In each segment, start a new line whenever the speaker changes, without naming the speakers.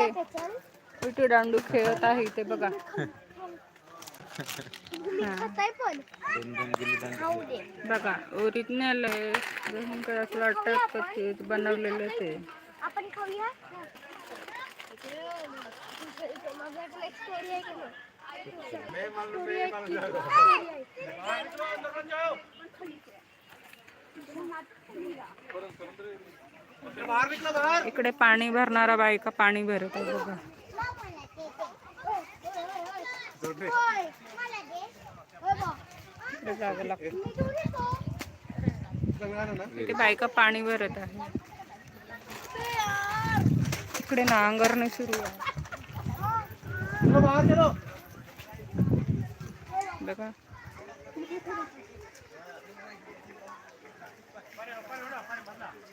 इथे विटी दांडू खेळत आहे इथे बघा.
खाताय पण
दोन दोन गिल्ली दांडू
खाऊ दे
बघा ओरिजिनल आहे जसं काय असं वाटत का ते. बनवलेलं ते
आपण खाऊया माझ्याकडे एक स्टोरी
इकडे पाणी भरणारा बायका पाणी भरत आहे बघा. इथे बायका पाणी भरत आहे इकडे नांगरणे सुरू आहे. बघा.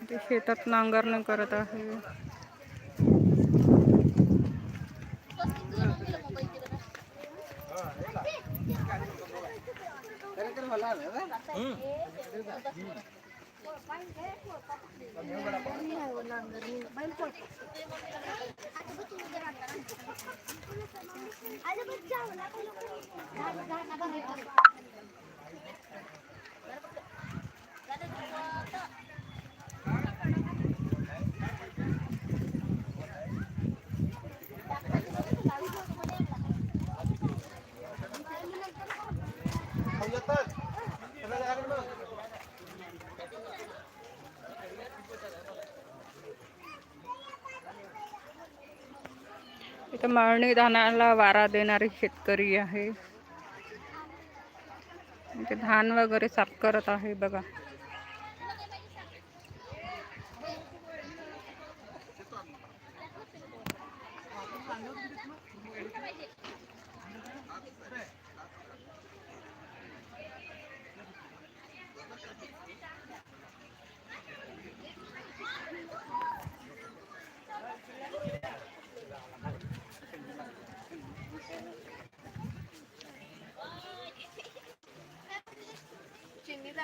इथे शेतात नांगरणे करत आहे
अरे
मळणी धानाला वारा देणारे शेतकरी आहे. धान वगैरे साफ करत आहे बघा.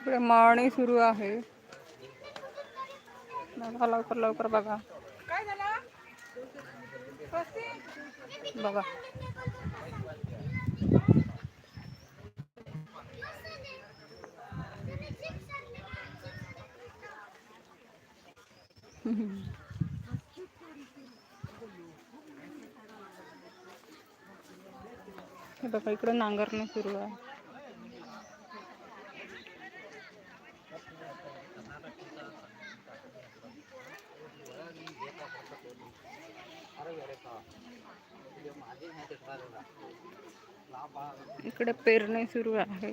इकडे मळणी सुरू आहे. बघा लवकर लवकर बघा. बघा. हे बघा इकडे नांगरणं सुरू आहे. इकडे पेरणी सुरू आहे.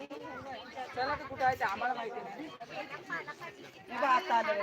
चला ते कुठं आहे
ते आम्हाला माहिती नाही. आता आलं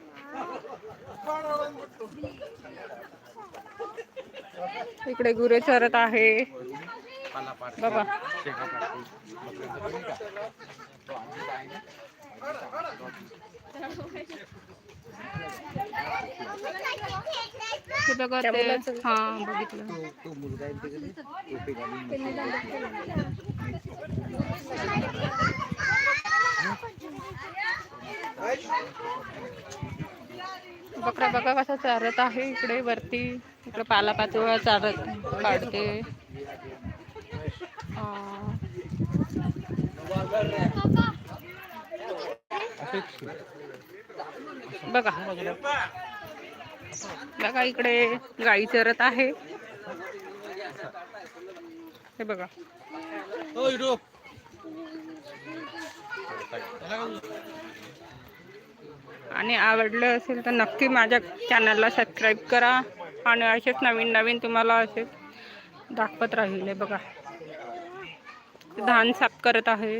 इकडे गुरे चरत आहे. बाबा. हा बघितलं. बकरा बघा कसा चारत आहे. इकडे वरती इकडे पालापाचोळा चारत काढते. बघा. बघा इकडे गाई चरत आहे. हे बघा. हो, आणि आवडलं असेल तर नक्की माझ्या चॅनलला सबस्क्राईब करा. आणि असेच नवीन नवीन तुम्हाला असे दाखवत राहील आहे बघा. धान साफ करत आहे.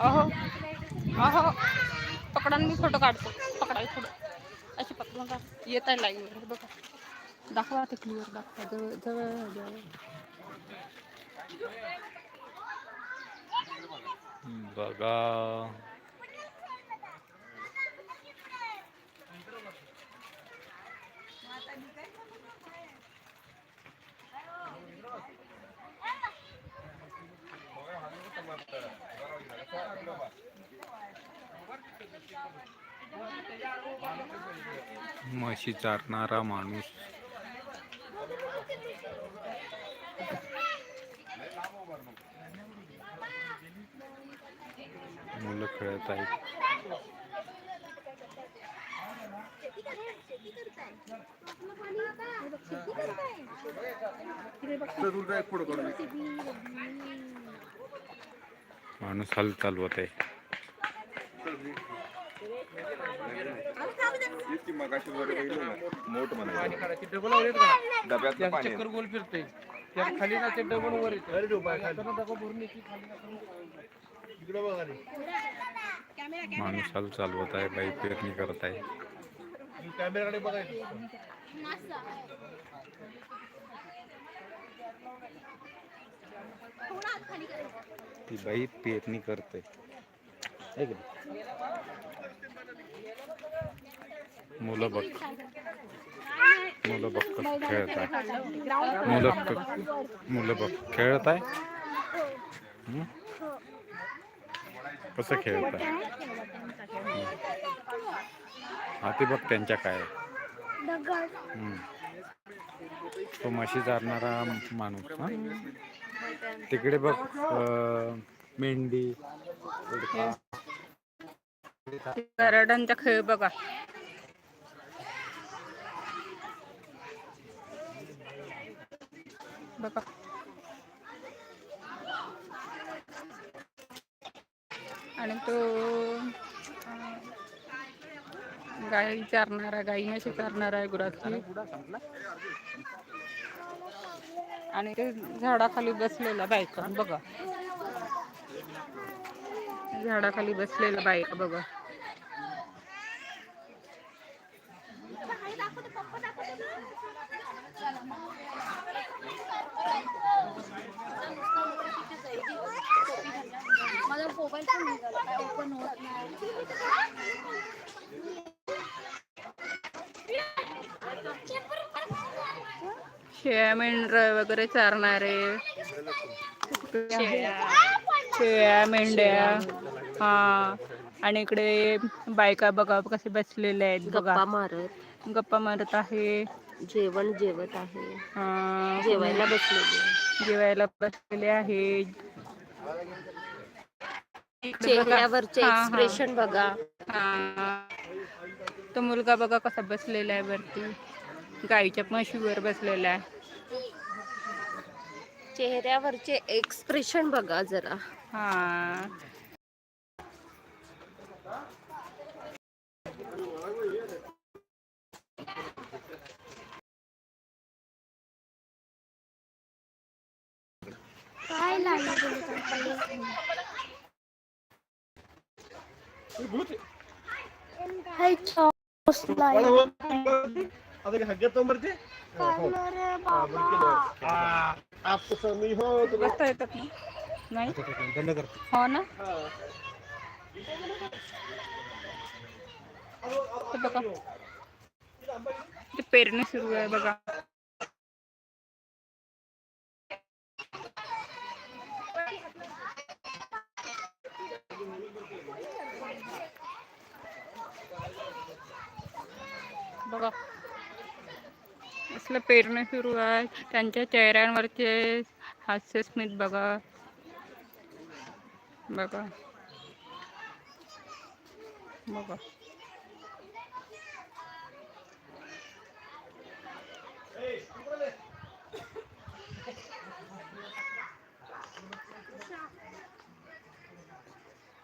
अहो. अहो. पकडा मी फोटो काढतो. पकडा थोडं. असे पकडून काढ येत आहे लाईव्ह बघा. दाखवा ते क्लिअर दाखवा. जवळ जवळ जवळ.
बघा. म्हशी चारणारा माणूस. मुलं खेळत आहेत. माणूस हाल चालवत आहे.
चक्कर गोल फिरते त्या खाली ना ते डबल वर येते. अरे डबा भरून येते खाली इकडे बघा रे.
माणूस हाल चालवत आहे बाई पेरणी करत आहे.
कॅमेराकडे बघायचं.
ती बाई पेरणी करते. मुलं बघ. मुलं बघ कसं खेळत आहे मुलं मुलं बघ. खेळत आहे हं? कसं खेळत आहे हा. ते बघ त्यांच्या काय. हं. तो म्हशी चारणारा माणूस हा? तिकडे बघ मेंढी.
गराडांचा खेळ बघा. बघा. आणि तो गाई गाई चारणारा गाई म्हशी चारणारा आहे गुराखी. आणि ते झाडाखाली बसलेला बायका बघा. झाडाखाली बसलेला बायका बघा
माझा मोबाईल पण निघाला काय ओपन होत नाही
शेळ्या मेंढर वगैरे चारणारे. शेळ्या. मेंढ्या. हा. आणि इकडे बायका बघा कसे बसलेले आहेत
गप्पा
बघा
मारत.
गप्पा मारत आहे.
जेवण जेवत आहे.
हा,
जेवायला बसलेली.
जेवायला बसलेले आहे.
चेहऱ्यावरचे. एक्सप्रेशन बघा.
हा. तो मुलगा बघा कसा बसलेला आहे वरती. गाईच्या म्हशीवर बसलेला आहे.
चेहऱ्यावरचे एक्सप्रेशन बघा जरा.
हा.
काय लागलं हाय चॉस लाई काय रे बाबा।
बसता येतात ना नाही? हो ना? ते बघा ते पेरणी सुरू आहे बघा बघा. असलं पेरणी सुरू आहे. त्यांच्या चेहऱ्यांवरचे हास्यस्मित बघा. बघा. बघा.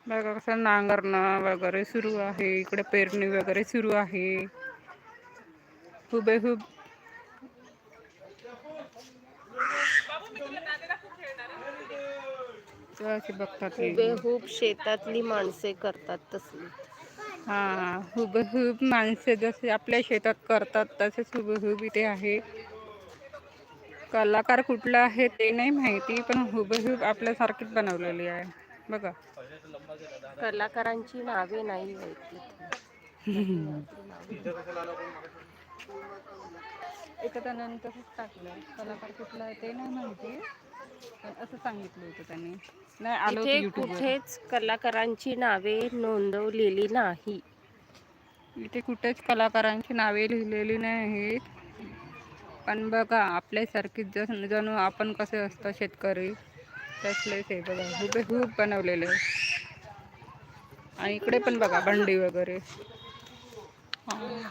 बघा कसं नांगरणं वगैरे सुरू आहे. इकडे पेरणी वगैरे सुरू आहे. हुबेहूब बघतात.
हुबेहूब शेतातली माणसे करतात तसली.
हा हुबेहूब माणसे जसे आपल्या शेतात करतात तसेच हुबेहूब इथे आहे. कलाकार कुठला आहे ते नाही माहिती पण हुबेहूब आपल्यासारखीच बनवलेली आहे. बघा.
कलाकारांची नावे नाही माहिती.
एखाद्यानं तसंच टाकलं. कलाकार कुठला ते नाही माहिती. पण असं सांगितलं होतं त्यांनी. नाही आलं होतं
इथे कुठेच कलाकारांची नावे नोंदवलेली नाही.
इथे कुठेच कलाकारांची नावे लिहिलेली नाही आहेत पण बघा आपल्यासारखीच जण जणू आपण कसे असतो शेतकरी? तसलेच आहे बघा. हुबेहूब बनवलेले. आणि इकडे पण बघा बंडी वगैरे. हा.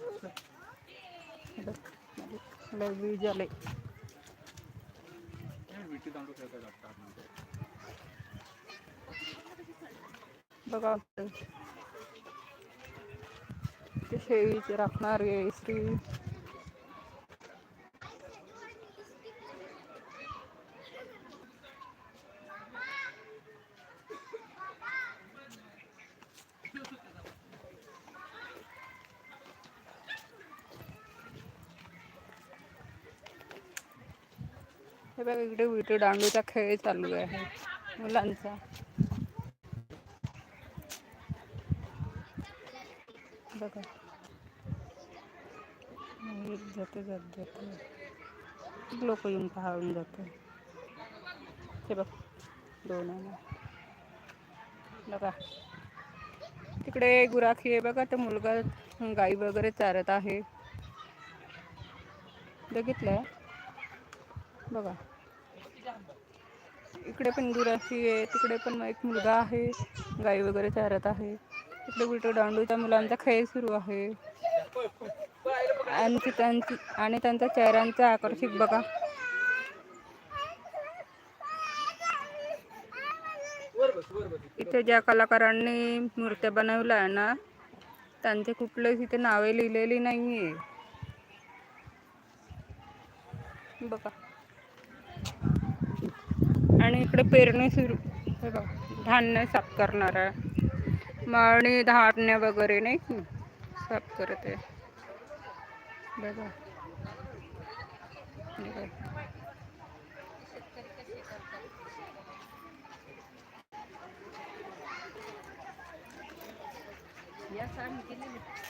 खोलूया. लय बघा ते ते शेळीचे राखणारे स्त्री बघा इकडे विटी दांडूचा खेळ चालू आहे. मुलांचा. बघा. जाते जात जाते. लोक येऊन पाहून जाते हे बघ दोन बघा. तिकडे गुराखी आहे बघा तो मुलगा गाई वगैरे चारत आहे. बघितलं बघा. इकडे पण दुराशी आहे तिकडे पण एक मुलगा आहे गाई वगैरे चारत आहे. इकडे उलटं दांडूच्या मुलांचा खेळ सुरू आहे. आणि त्यांची आणि त्यांच्या चेहऱ्यांचा आकर्षित बघा. इथे ज्या कलाकारांनी मूर्त्या बनवल्या आहे ना त्यांचे कुठलेच इथे नावे लिहिलेली नाही आहे बघा. आणि इकडे पेरणी सुरू. हे बघा धान्य साफ करणार आहे. मळणी धान्य वगैरे नाही साफ करत आहे. बघा. या बघा.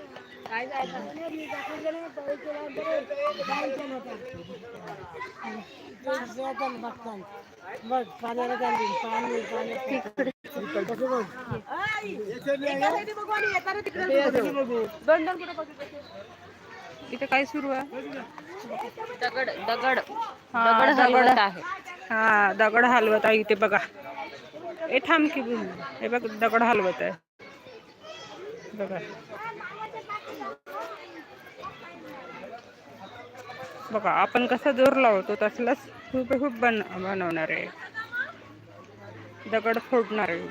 इथे काय सुरू आहे?
दगड दगड.
हा,
दगड हलवत आहे.
हा दगड हलवत आहे इथे बघा. ए थांब की हे बघ दगड हलवत आहे. बघा. बघा आपण कसा जोर लावतो तसलाच हुबेहूब बन बनवणार आहे. दगड फोडणार आहे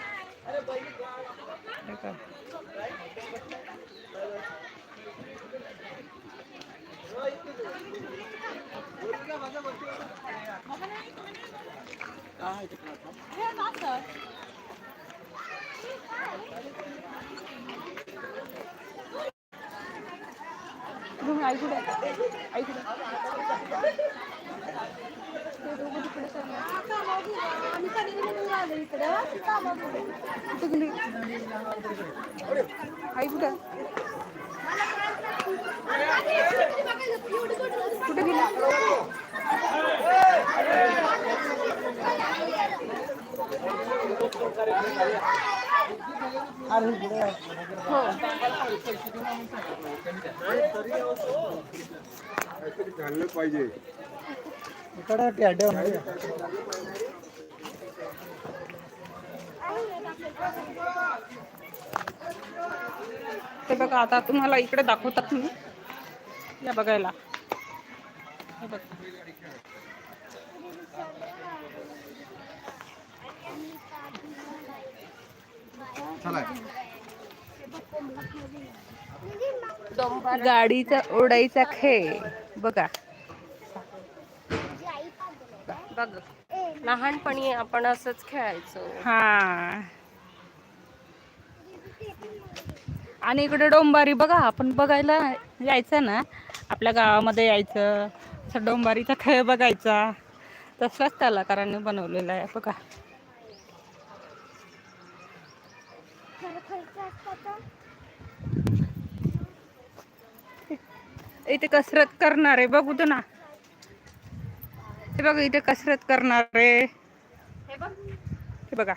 हे बघा. तुम्ही आई कुठे आहे? आई कुठे आहे?
आम्ही सगळीकडे आलो इकडं ती कामावर गेली.
कुठे गेली चाललं कुठे आहे?
पाहिजे
ते बघा आता तुम्हाला इकडे दाखवतात मी या बघायला हे बघ. गाडीचा ओढायचा खेळ. बघा.
बघ. लहानपणी आपण असंच खेळायचो.
हा. आणि इकडे डोंबारी बघा आपण बघायला यायचं ना. आपल्या गावामध्ये यायचं. असं डोंबारीचा खेळ बघायचा. तसलाच कलाकारांनी बनवलेला आहे बघा
खरं खर्च असतं तर
इथे कसरत करणारे बघू तर ना. हे बघा इथे कसरत करणारे हे बघा.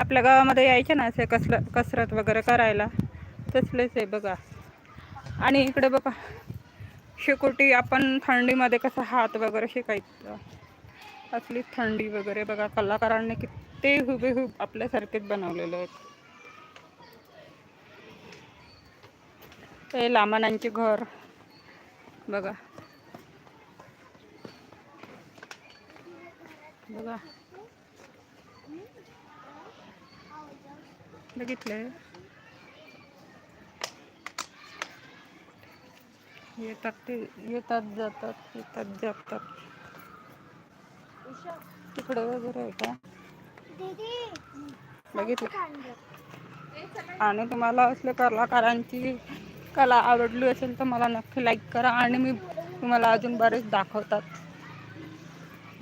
आपल्या गावामध्ये यायचे ना असे कसर कसरत वगैरे करायला. तसलेच आहे बघा. आणि इकडे बघा. शेकोटी आपण थंडीमध्ये कसं हात वगैरे शेकायचं. असली थंडी वगैरे बघा. कलाकारांनी किती हुबेहूब आपल्यासारखेच बनवलेले आहेत. ते लामानांचे घर. बघा. बघा. बघितले? येतात ते येतात जातात येतात जातात. तिकडे वगैरे आहे का?
दीदी
बघितलं. आणि तुम्हाला असल्या कलाकारांची कला आवडली असेल तर मला नक्की लाईक करा आणि मी तुम्हाला अजून बरेच दाखवतात.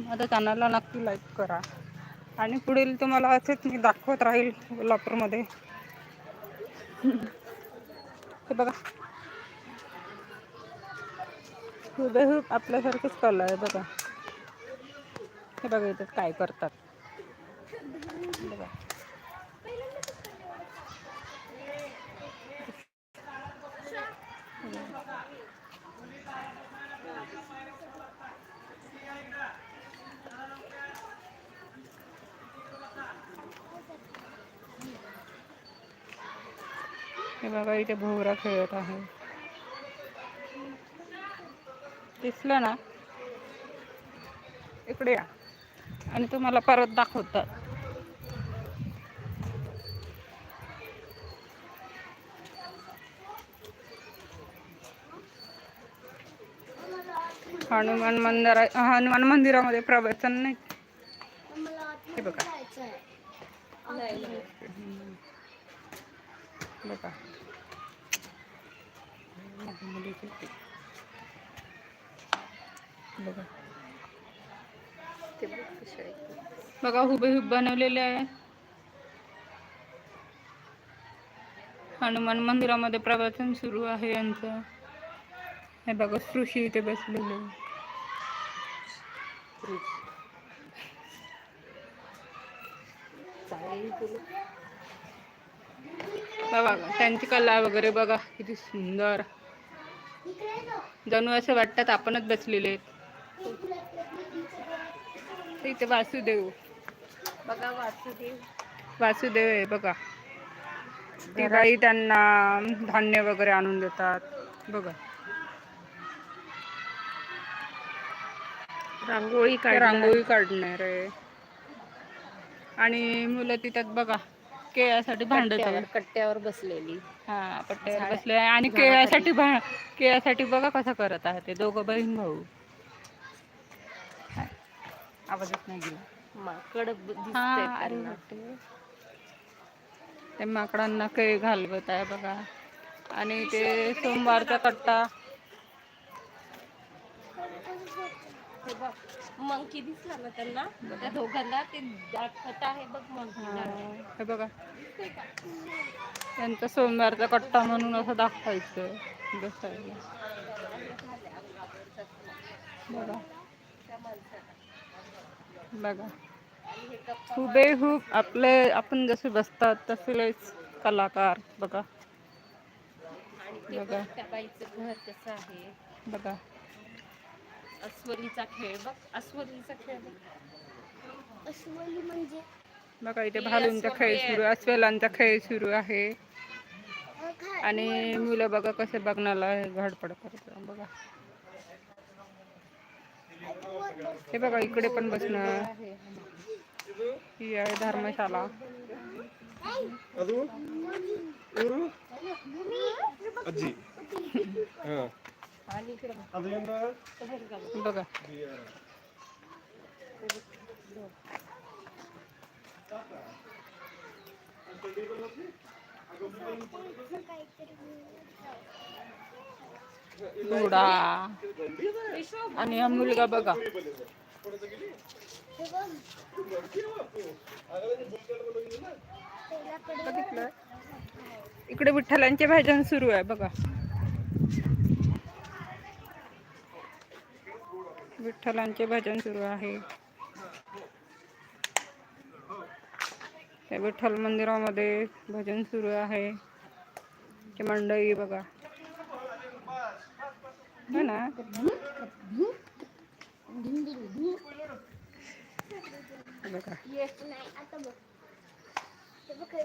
माझ्या चॅनलला नक्की लाईक करा. आणि पुढील तुम्हाला असेच मी दाखवत राहील कोल्हापूरमध्ये हे बघा. हुबेहूब आपल्यासारखंच कला आहे बघा. हे बघा इथं काय करतात. बघा. हे बघा इथे भोवरा खेळत आहे. दिसलं ना? इकडे या. आणि तुम्हाला परत दाखवतात हनुमान मंदिरा हनुमान मंदिरामध्ये प्रवचन नाही. हे बघा. बघा. बघा
ते बघा
हुबेहूब बनवलेले आहे. हनुमान मंदिरामध्ये प्रवचन सुरू आहे यांचं. हे बघा ऋषी इथे बसलेले बघा त्यांची कला वगैरे बघा किती सुंदर. जणू असं वाटतात आपणच बसलेले इथे वासुदेव.
बघा वासुदेव.
वासुदेव आहे बघा. ती बाई त्यांना धान्य वगैरे आणून देतात. बघा.
रांगोळी काढ
रांगोळी काढणार आहे. आणि मुलं तिथं बघा. केळ्यासाठी भांडत आहे
कट्ट्यावर कट्ट्यावर बसलेली.
हा पट्ट्यावर
झाड-
बसले. आहे आणि
झाडाखाली.
केळ्यासाठी भा केळ्यासाठी बघा कसं करत आहे ते दोघं बहीण भाऊ. आवाजच नाही गेला.
माकड ब- दिसतंय
हा अरे
त्यांना.
ते माकडांना केळी घालवत आहे बघा. आणि ते सोमवारचा कट्टा.
हे बघ मंकी दिसला ना त्यांना त्या दोघांना ते दाखवत आहे बघ मंकी
हा, बघा. त्यांचा सोमवारचा कट्टा म्हणून असं दाखवायचं. बसायला. बघा. बघा. हुबेहूब आपले आपण जसे बसतात तसलेच कलाकार बघा. बघा.
बघ त्या बाईचं घर कसं आहे
बघा
अस्वलीचा खेळ बघ अस्वलीचा खेळ बघ.
अस्वली म्हणजे?
बघा इथे भालूंचा खेळ सुरू आहे. अस्वलांचा खेळ सुरू आहे? आणि मुलं बघा कसे बघण्याला घडपड करतात बघा. हे बघा इकडे पण बसणं ही आहे धर्मशाला.
आजी. हा.
बघ.
घोडा. आणि हा मुलगा बघा. इकडे विठ्ठलांचे भजन सुरू आहे बघा. विठ्ठलांचे भजन सुरू आहे. त्या विठ्ठल मंदिरामध्ये भजन सुरू आहे. ते मंडळी बघा. हो ना? बघा.
नाही आता बघ बघ काय.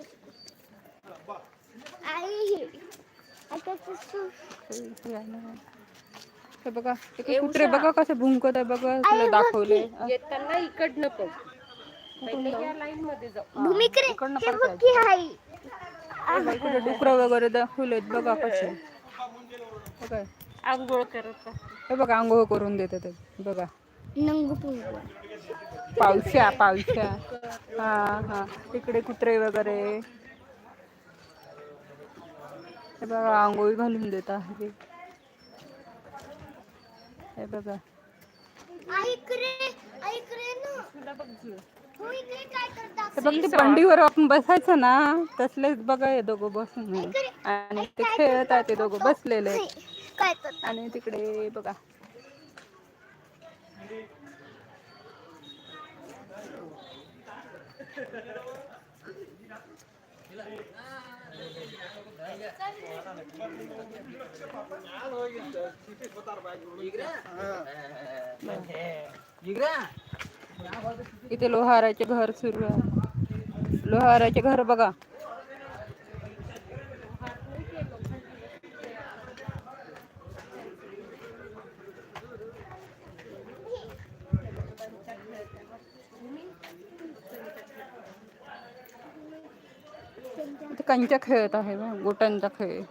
आई आता
हे बघा ते कुत्रे बघा कसे भुंकत आहे बघा तुला दाखवले.
येताना इकडनं पण
हे बघ
डुकरं वगैरे दाखवलेत बघा कसे. हे काय
आंघोळ करत.
हे बघा आंघोळ करून देतात ते. बघा.
नंगू पुंगू.
पावश्या पावश्या हा हा. इकडे कुत्रे वगैरे. हे बघा आंघोळी घालून देत आहे. हे बघा.
ऐकरे ऐकरे ना.
तुला बघ झुळ.
हो इकडे काय करता?
हे बघ ते बंडीवर आपण बसायचं ना तसलेच बघा हे दोघं बसून. आणि ते खेळत आहे ते दोघं बसलेले आणि तिकडे बघा. लोहारा लोहाराचे घर सुरू लोहारा लोहाराचे घर बगा कंचा खेत है गोटन का खेळ.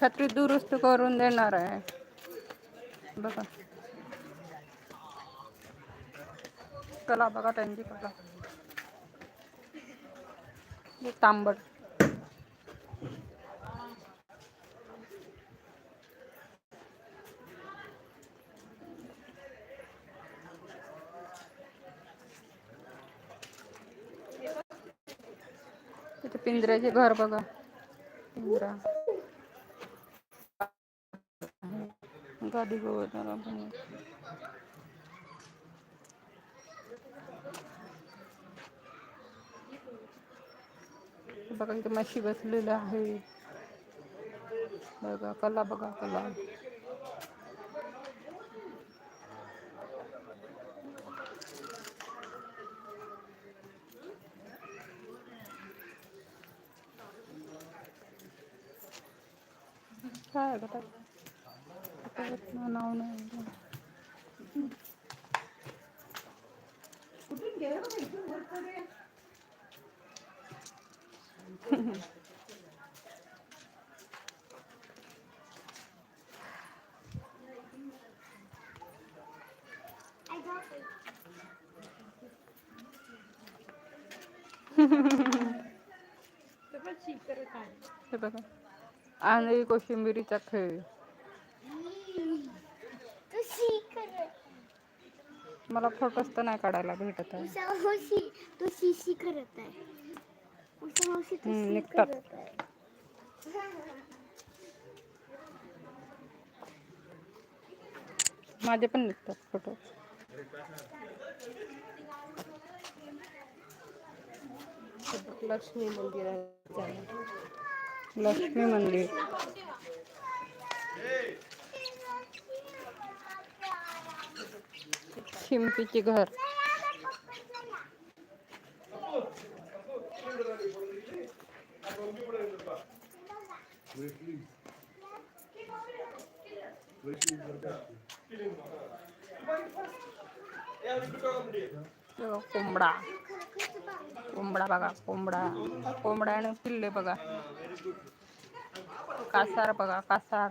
छत्री दुरुस्त करून देणार आहे. बघा. कला बघा त्यांची कला. इथे पिंजऱ्याचे घर बघा. पिंजरा. गादी गोवताना पण बघा इथे म्हशी बसलेल्या आहे बघा कला बघा कला काय आहे गं त्यात? नाव नाही हे बघा आणि कोशिंबिरीचा खेळ
तू शी करत
मला फोटोज तर नाही काढायला भेटत आहे.
तू करत
निघतात. माझे पण निघतात फोटो
लक्ष्मी मंदिरात
लक्ष्मी मंदिर. शिंपीचे घर. कोंबडा. कोंबडा बघा कोंबडा. कोंबड्याने किल्ले बघा. कासार बघा कासार.